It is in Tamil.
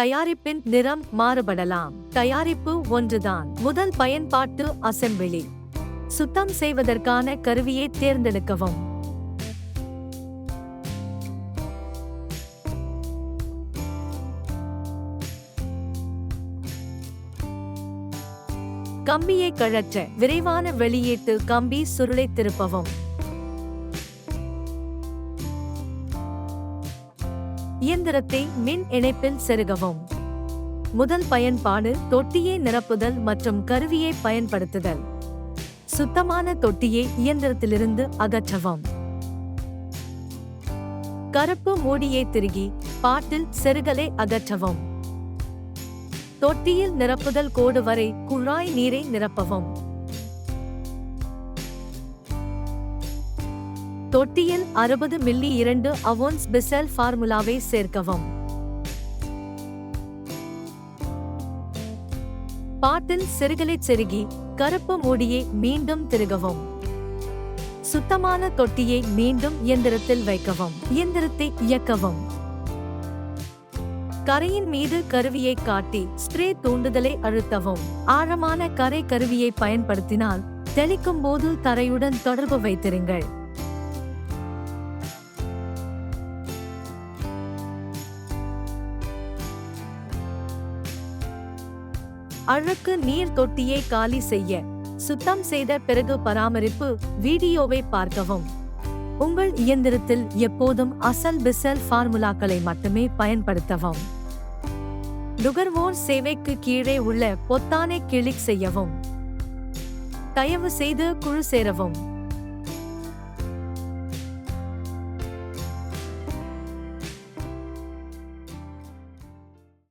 தயாரிப்பின் நிறம் மாறுபடலாம். தயாரிப்பு ஒன்றுதான். முதல் பயன்பாட்டு அசெம்பிளி. சுத்தம் செய்வதற்கான கருவியை தேர்ந்தெடுக்கவும். கம்பியை கழற்ற. விரைவான வெளியீட்டு கம்பி சுருளை திருப்பவும். இயந்திரத்தை மின் இணைப்பில் செருகவும். முதல் பயன்பாடு தொட்டியை நிரப்புதல் மற்றும் கருவியை பயன்படுத்துதல். சுத்தமான தொட்டியை இயந்திரத்திலிருந்து அகற்றவும். கருப்பு மூடியை திருகி பாட்டில் செருகலை அகற்றவும். தொட்டியில் நிரப்புதல் கோடு வரை குழாய் நீரை நிரப்பவும். தொட்டியில் அறுபது மில்லி இரண்டு அவோன்ஸ் பிசெல் ஃபார்முலாவை சேர்க்கவும். பாட்டில் செருகலைச் செருகி கருப்பு மூடியை மீண்டும் திருகவும். சுத்தமான தொட்டியை மீண்டும் இயந்திரத்தில் வைக்கவும். இயந்திரத்தை இயக்கவும். கரையின் மீது கருவியை காட்டி ஸ்ப்ரே தூண்டுதலை அழுத்தவும். ஆழமான கரை கருவியை பயன்படுத்தினால் தெளிக்கும் போது தரையுடன் தொடர்பு வைத்திருங்கள். அழுக்கு நீர் தொட்டியை காலி செய்ய சுத்தம் செய்த பிறகு பராமரிப்பு வீடியோவை பார்க்கவும். உங்கள் இயந்திரத்தில் எப்போதும் அசல் பிசல் ஃபார்முலாக்களை மட்டுமே பயன்படுத்தவும். நுகர்வோர் சேவைக்கு கீழே உள்ள பொத்தானை கிளிக் செய்யவும். தயவு செய்து குழு சேரவும்.